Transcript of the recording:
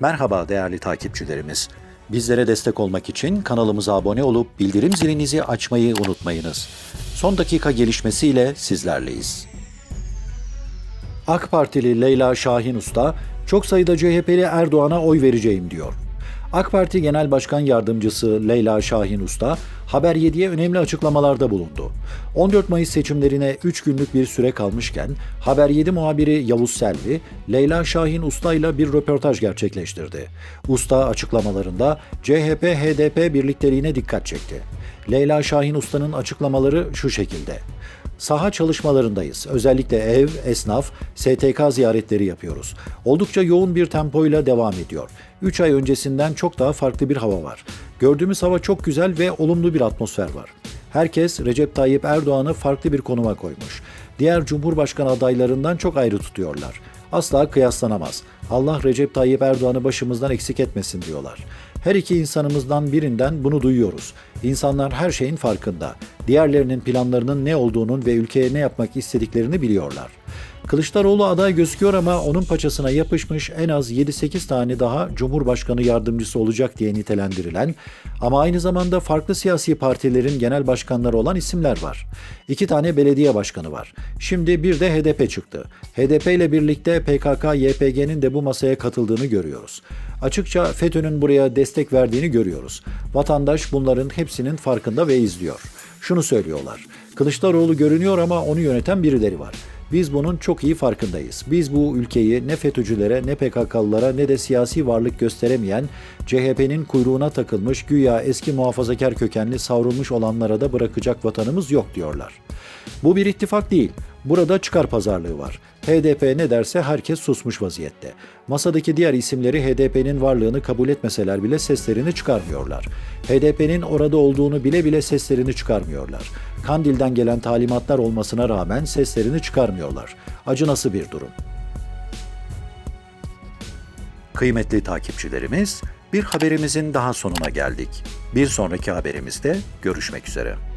Merhaba değerli takipçilerimiz. Bizlere destek olmak için kanalımıza abone olup bildirim zilinizi açmayı unutmayınız. Son dakika gelişmesiyle sizlerleyiz. AK Partili Leyla Şahin Usta, çok sayıda CHP'li Erdoğan'a oy vereceğim diyor. AK Parti Genel Başkan Yardımcısı Leyla Şahin Usta, Haber 7'ye önemli açıklamalarda bulundu. 14 Mayıs seçimlerine 3 günlük bir süre kalmışken, Haber 7 muhabiri Yavuz Selvi, Leyla Şahin Usta ile bir röportaj gerçekleştirdi. Usta açıklamalarında CHP-HDP birlikteliğine dikkat çekti. Leyla Şahin Usta'nın açıklamaları şu şekilde. Saha çalışmalarındayız. Özellikle ev, esnaf, STK ziyaretleri yapıyoruz. Oldukça yoğun bir tempoyla devam ediyor. 3 ay öncesinden çok daha farklı bir hava var. Gördüğümüz hava çok güzel ve olumlu bir atmosfer var. Herkes Recep Tayyip Erdoğan'ı farklı bir konuma koymuş. Diğer Cumhurbaşkanı adaylarından çok ayrı tutuyorlar. Asla kıyaslanamaz. Allah Recep Tayyip Erdoğan'ı başımızdan eksik etmesin diyorlar. Her iki insanımızdan birinden bunu duyuyoruz. İnsanlar her şeyin farkında. Diğerlerinin planlarının ne olduğunun ve ülkeye ne yapmak istediklerini biliyorlar. Kılıçdaroğlu aday gözüküyor ama onun paçasına yapışmış en az 7-8 tane daha Cumhurbaşkanı yardımcısı olacak diye nitelendirilen ama aynı zamanda farklı siyasi partilerin genel başkanları olan isimler var. İki tane belediye başkanı var. Şimdi bir de HDP çıktı. HDP ile birlikte PKK, YPG'nin de bu masaya katıldığını görüyoruz. Açıkça FETÖ'nün buraya destek verdiğini görüyoruz. Vatandaş bunların hepsinin farkında ve izliyor. Şunu söylüyorlar. Kılıçdaroğlu görünüyor ama onu yöneten birileri var. Biz bunun çok iyi farkındayız. Biz bu ülkeyi ne FETÖ'cülere ne PKK'lılara ne de siyasi varlık gösteremeyen CHP'nin kuyruğuna takılmış güya eski muhafazakar kökenli savrulmuş olanlara da bırakacak vatanımız yok diyorlar. Bu bir ittifak değil. Burada çıkar pazarlığı var. HDP ne derse herkes susmuş vaziyette. Masadaki diğer isimleri HDP'nin varlığını kabul etmeseler bile seslerini çıkarmıyorlar. HDP'nin orada olduğunu bile bile seslerini çıkarmıyorlar. Kandil'den gelen talimatlar olmasına rağmen seslerini çıkarmıyorlar. Acınası bir durum. Kıymetli takipçilerimiz, bir haberimizin daha sonuna geldik. Bir sonraki haberimizde görüşmek üzere.